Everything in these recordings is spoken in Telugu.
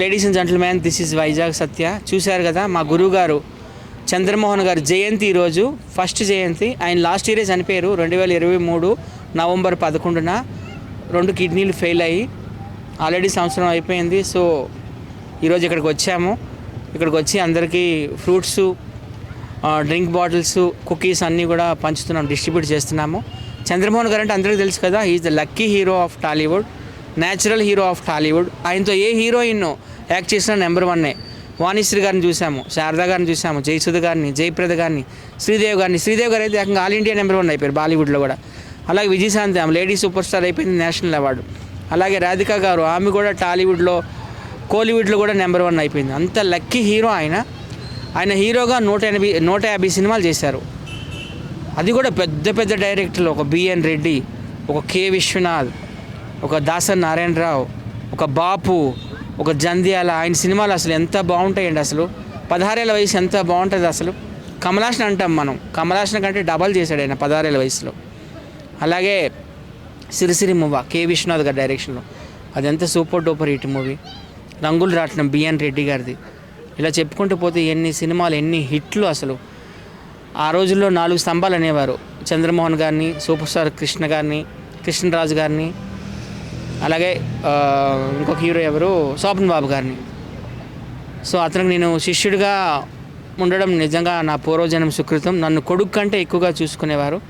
Ladies and gentlemen this is Vizag Satya చూశారు కదా మా గురువు గారు చంద్రమోహన్ గారు జయంతి ఈరోజు ఫస్ట్ జయంతి. ఆయన లాస్ట్ ఇయరే చనిపోయారు రెండు వేల ఇరవై మూడు నవంబర్ పదకొండున రెండు కిడ్నీలు ఫెయిల్ అయ్యి ఆల్రెడీ సంవత్సరం అయిపోయింది. సో ఈరోజు ఇక్కడికి వచ్చాము. ఇక్కడికి వచ్చి అందరికీ ఫ్రూట్స్ డ్రింక్ బాటిల్స్ కుకీస్ అన్నీ కూడా పంచుతున్నాం డిస్ట్రిబ్యూట్ చేస్తున్నాము. చంద్రమోహన్ గారు అంటే అందరికీ తెలుసు కదా is the lucky hero of Tollywood natural hero of Tollywood. ఆయనతో ఏ హీరోయిన్ యాక్ట్ చేసిన నెంబర్ వన్నే. వాణిశ్రీ గారిని చూసాము శారదా గారిని చూసాము జయసుధ గారిని జయప్రద గారిని శ్రీదేవ్ గారిని. శ్రీదేవ్ గారు అయితే ఏకంగా ఆల్ ఇండియా నెంబర్ వన్ అయిపోయారు బాలీవుడ్లో కూడా. అలాగే విజయశాంతి ఆమె లేడీ సూపర్ స్టార్ అయిపోయింది నేషనల్ అవార్డు. అలాగే రాధిక గారు ఆమె కూడా టాలీవుడ్లో కోలీవుడ్లో కూడా నెంబర్ వన్ అయిపోయింది. అంత లక్కీ హీరో ఆయన. ఆయన హీరోగా నూట ఎనభై నూట యాభై సినిమాలు చేశారు. అది కూడా పెద్ద పెద్ద డైరెక్టర్లు ఒక బిఎన్ రెడ్డి ఒక కె విశ్వనాథ్ ఒక దాసన్ నారాయణరావు ఒక బాపు ఒక జంధ్యాల ఆయన సినిమాలు అసలు ఎంత బాగుంటాయండి అసలు? పదహారేళ్ళ వయసు ఎంత బాగుంటుంది అసలు? కమలాసన అంటాం మనం. కమలాసన కంటే డబల్ చేశాడు ఆయన పదహారేళ్ళ వయసులో. అలాగే సిరిసిరి మువ్వ కె. విశ్వనాథ్ గారి డైరెక్షన్లో అది ఎంత సూపర్ డూపర్ హిట్ మూవీ. రంగులు రాట్నం బిఎన్ రెడ్డి గారిది. ఇలా చెప్పుకుంటూ పోతే ఎన్ని సినిమాలు ఎన్ని హిట్లు అసలు. ఆ రోజుల్లో నాలుగు స్తంభాలు అనేవారు. చంద్రమోహన్ గారిని సూపర్ స్టార్ కృష్ణ గారిని కృష్ణరాజు గారిని అలాగే ఇంకొక హీరో ఎవరు? శోభన్ బాబు గారిని. సో అతనికి నేను శిష్యుడిగా ఉండడం నిజంగా నా పూర్వజనం సుకృతం. నన్ను కొడుకు కంటే ఎక్కువగా చూసుకునేవారు.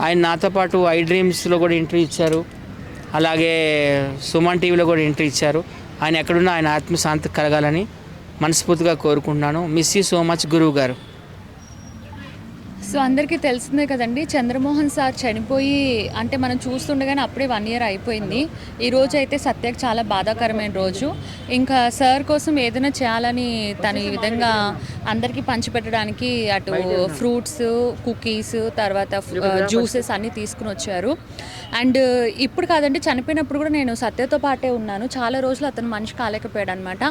ఆయన నాతో పాటు ఐ డ్రీమ్స్లో కూడా ఎంట్రీ ఇచ్చారు. అలాగే సుమన్ టీవీలో కూడా ఎంట్రీ ఇచ్చారు. ఆయన ఎక్కడున్నా ఆయన ఆత్మశాంతి కలగాలని మనస్ఫూర్తిగా కోరుకుంటున్నాను. మిస్ యూ సో మచ్ గురువు గారు. సో అందరికీ తెలిసిందే కదండి చంద్రమోహన్ సార్ చనిపోయి అంటే మనం చూస్తుండగానే అప్పుడే వన్ ఇయర్ అయిపోయింది. ఈ రోజు అయితే సత్యకి చాలా బాధాకరమైన రోజు. ఇంకా సార్ కోసం ఏదైనా చేయాలని తను ఈ విధంగా అందరికీ పంచిపెట్టడానికి అటు ఫ్రూట్స్ కుకీస్ తర్వాత జ్యూసెస్ అన్నీ తీసుకుని వచ్చారు. అండ్ ఇప్పుడు కాదండి చనిపోయినప్పుడు కూడా నేను సత్యతో పాటే ఉన్నాను. చాలా రోజులు అతను మనిషి కాలేకపోయాడు అనమాట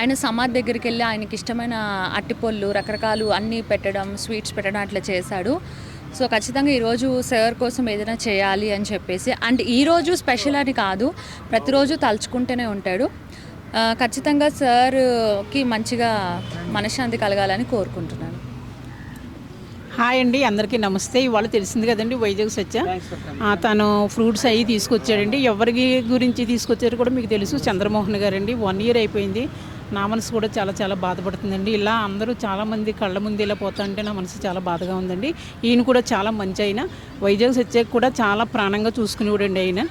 ఆయన సమాధి దగ్గరికి వెళ్ళి ఆయనకి ఇష్టమైన అట్టిపొళ్ళు రకరకాలు అన్నీ పెట్టడం స్వీట్స్ పెట్టడం అట్లా చేశాడు. సో ఖచ్చితంగా ఈరోజు సార్ కోసం ఏదైనా చేయాలి అని చెప్పేసి అండ్ ఈరోజు స్పెషల్ అని కాదు ప్రతిరోజు తలుచుకుంటూనే ఉంటాడు. ఖచ్చితంగా సార్కి మంచిగా మనశ్శాంతి కలగాలని కోరుకుంటున్నాను. హాయ్ అండి అందరికీ నమస్తే. ఇవాళ తెలిసింది కదండి వైజాగ్ సత్య. ఆ, తను ఫ్రూట్స్ అవి తీసుకొచ్చాడండి. ఎవరికి గురించి తీసుకొచ్చారు కూడా మీకు తెలుసు. చంద్రమోహన్ గారండి వన్ ఇయర్ అయిపోయింది. నా మనసు కూడా చాలా చాలా బాధపడుతుందండి. ఇలా అందరూ చాలామంది కళ్ళ ముందు ఇలా పోతా అంటే నా మనసు చాలా బాధగా ఉందండి. ఈయన కూడా చాలా మంచి అయినా వైజాగ్ సత్యకి కూడా చాలా ప్రాణంగా చూసుకునేవాడండి ఆయన.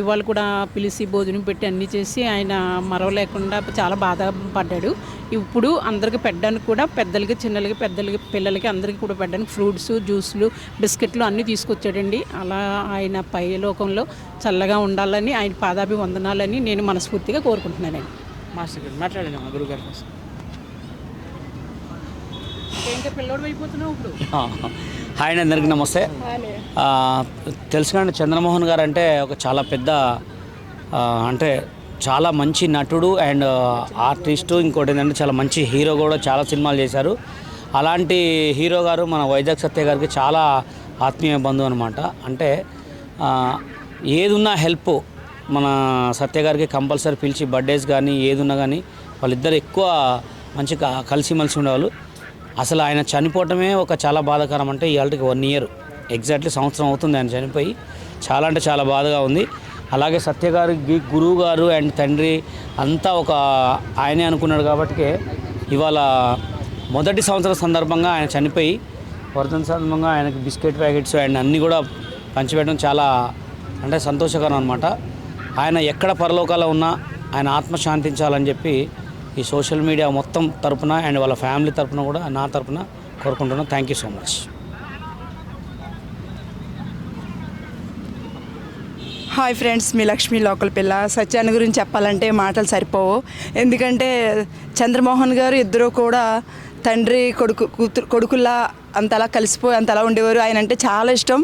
ఇవాళ కూడా పిలిచి భోజనం పెట్టి అన్నీ చేసి ఆయన మరవలేకుండా చాలా బాధపడ్డాడు ఇప్పుడు అందరికి పెట్టడానికి కూడా పెద్దలకి చిన్నలకి పెద్దలకి పిల్లలకి అందరికీ కూడా పెట్టడానికి ఫ్రూట్స్ జ్యూస్లు బిస్కెట్లు అన్నీ తీసుకొచ్చాడండి. అలా ఆయన పై లోకంలో చల్లగా ఉండాలని ఆయన పాదాభి వందనాలని నేను మనస్ఫూర్తిగా కోరుకుంటున్నానండి. మాస్టర్ గారు మాట్లాడండి మా గురువు గారి కోసం. హాయ్ అండి అందరికీ నమస్తే. ఆ, తెలుసు కానీ చంద్రమోహన్ గారు అంటే ఒక చాలా పెద్ద అంటే చాలా మంచి నటుడు అండ్ ఆర్టిస్టు. ఇంకోటి ఏంటంటే చాలా మంచి హీరో కూడా చాలా సినిమాలు చేశారు. అలాంటి హీరో గారు మన వైజాగ్ సత్య గారికి చాలా ఆత్మీయ బంధువు అనమాట అంటే ఏదున్నా హెల్ప్ మన సత్య గారికి కంపల్సరీ పిలిచి బర్త్డేస్ కానీ ఏదున్నా కానీ వాళ్ళిద్దరు ఎక్కువ మంచిగా కలిసిమెలిసి ఉండేవాళ్ళు. అసలు ఆయన చనిపోవటమే ఒక చాలా బాధాకరం అంటే ఇవాళకి వన్ ఇయర్. ఎగ్జాక్ట్లీ సంవత్సరం అవుతుంది ఆయన చనిపోయి. చాలా అంటే చాలా బాధగా ఉంది. అలాగే సత్య గారికి గురువు గారు అండ్ తండ్రి అంతా ఒక ఆయనే అనుకున్నాడు కాబట్టి ఇవాళ మొదటి సంవత్సరం సందర్భంగా ఆయన చనిపోయి వర్ధన సందర్భంగా ఆయనకి బిస్కెట్ ప్యాకెట్స్ అండ్ అన్నీ కూడా పంచిపెట్టడం చాలా అంటే సంతోషకరం అనమాట ఆయన ఎక్కడ పరలోకాల ఉన్నా ఆయన ఆత్మ శాంతించాలని చెప్పి ఈ సోషల్ మీడియా మొత్తం తరపున అండ్ వాళ్ళ ఫ్యామిలీ తరపున కూడా నా తరపున కోరుకుంటున్నాను thank you so much hi friends me Lakshmi local పిల్ల. సత్యాన్ని గురించి చెప్పాలంటే మాటలు సరిపోవు. ఎందుకంటే చంద్రమోహన్ గారు ఇద్దరు కూడా తండ్రి కొడుకు కూతురు కొడుకుల్లా అంతలా కలిసిపోయి అంతలా ఉండేవారు. ఆయన అంటే చాలా ఇష్టం.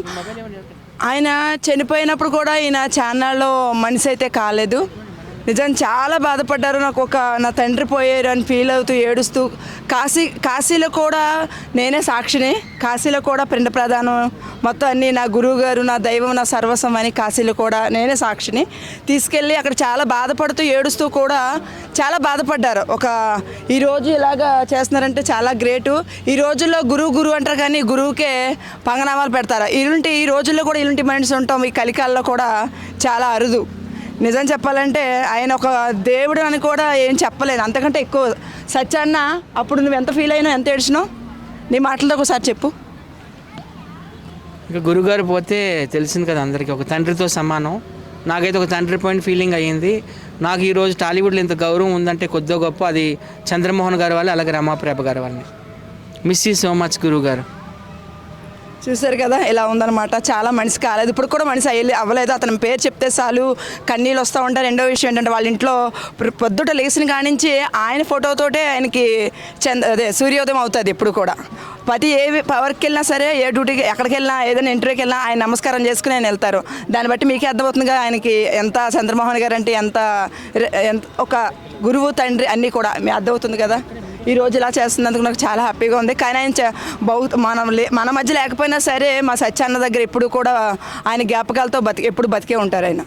ఆయన చనిపోయినప్పుడు కూడా ఈయన ఛానల్లో మనిషి అయితే కాలేదు. నిజం చాలా బాధపడ్డారు. నాకు ఒక నా తండ్రి పోయారు అని ఫీల్ అవుతూ ఏడుస్తూ కాశీ కాశీలో కూడా నేనే సాక్షిని. కాశీలో కూడా పిండ ప్రధానం. మొత్తం అన్నీ నా గురువు గారు నా దైవం నా సర్వస్వం అని కాశీలో కూడా నేనే సాక్షిని. తీసుకెళ్ళి అక్కడ చాలా బాధపడుతూ ఏడుస్తూ కూడా చాలా బాధపడ్డారు. ఒక ఈరోజు ఇలాగా చేస్తున్నారంటే చాలా గ్రేటు. ఈ రోజుల్లో గురువు గురువు అంటారు కానీ గురువుకే పంగనామాలు పెడతారు. ఇలాంటి ఈ రోజుల్లో కూడా ఇలాంటి మనిషి ఉంటాం ఈ కలికాల్లో కూడా చాలా అరుదు. నిజం చెప్పాలంటే ఆయన ఒక దేవుడు అని కూడా ఏం చెప్పలేదు. అంతకంటే ఎక్కువ సత్యాన్న అప్పుడు నువ్వు ఎంత ఫీల్ అయినా ఎంత ఏడ్చినావు? నీ మాటలతో ఒకసారి చెప్పు. ఇంకా గురుగారు పోతే తెలిసింది కదా అందరికీ ఒక తండ్రితో సమానం. నాకైతే ఒక తండ్రి పాయింట్ ఫీలింగ్ అయ్యింది. నాకు ఈరోజు టాలీవుడ్లో ఇంత గౌరవం ఉందంటే కొద్దిగా గొప్ప అది చంద్రమోహన్ గారి వల్ల అలాగే రమాప్రేప గారి వల్ల మిస్ యూ సో మచ్ గురువు చూసారు చూశారు కదా ఇలా ఉందన్నమాట. చాలా మనిషి కాలేదు. ఇప్పుడు కూడా మనిషి అయ్యి అవ్వలేదు. అతని పేరు చెప్తే చాలు కన్నీళ్ళు వస్తూ ఉంటాయి. రెండో విషయం ఏంటంటే వాళ్ళ ఇంట్లో పొద్దుట లేచిన కానించి ఆయన ఫోటోతోటే ఆయనకి చంద అదే సూర్యోదయం అవుతుంది ఇప్పుడు కూడా. ప్రతి ఏ పవర్కి వెళ్ళినా సరే ఏ డ్యూటీకి ఎక్కడికి వెళ్ళినా ఏదైనా ఇంటర్వ్యూకి వెళ్ళినా ఆయన నమస్కారం చేసుకుని ఆయన వెళ్తారు. దాన్ని బట్టి మీకే అర్థమవుతుందిగా ఆయనకి ఎంత చంద్రమోహన్ గారు అంటే ఎంత ఒక గురువు తండ్రి అన్నీ కూడా. మీ అర్థమవుతుంది కదా? ఈ ఇలా చేస్తున్నందుకు నాకు చాలా హ్యాపీగా ఉంది. కానీ ఆయన బౌ బహు మనం లే మన మధ్య లేకపోయినా సరే మా సత్యాన్న దగ్గర ఎప్పుడు కూడా ఆయన జ్ఞాపకాలతో బతికి ఎప్పుడు బతికే ఉంటారు ఆయన.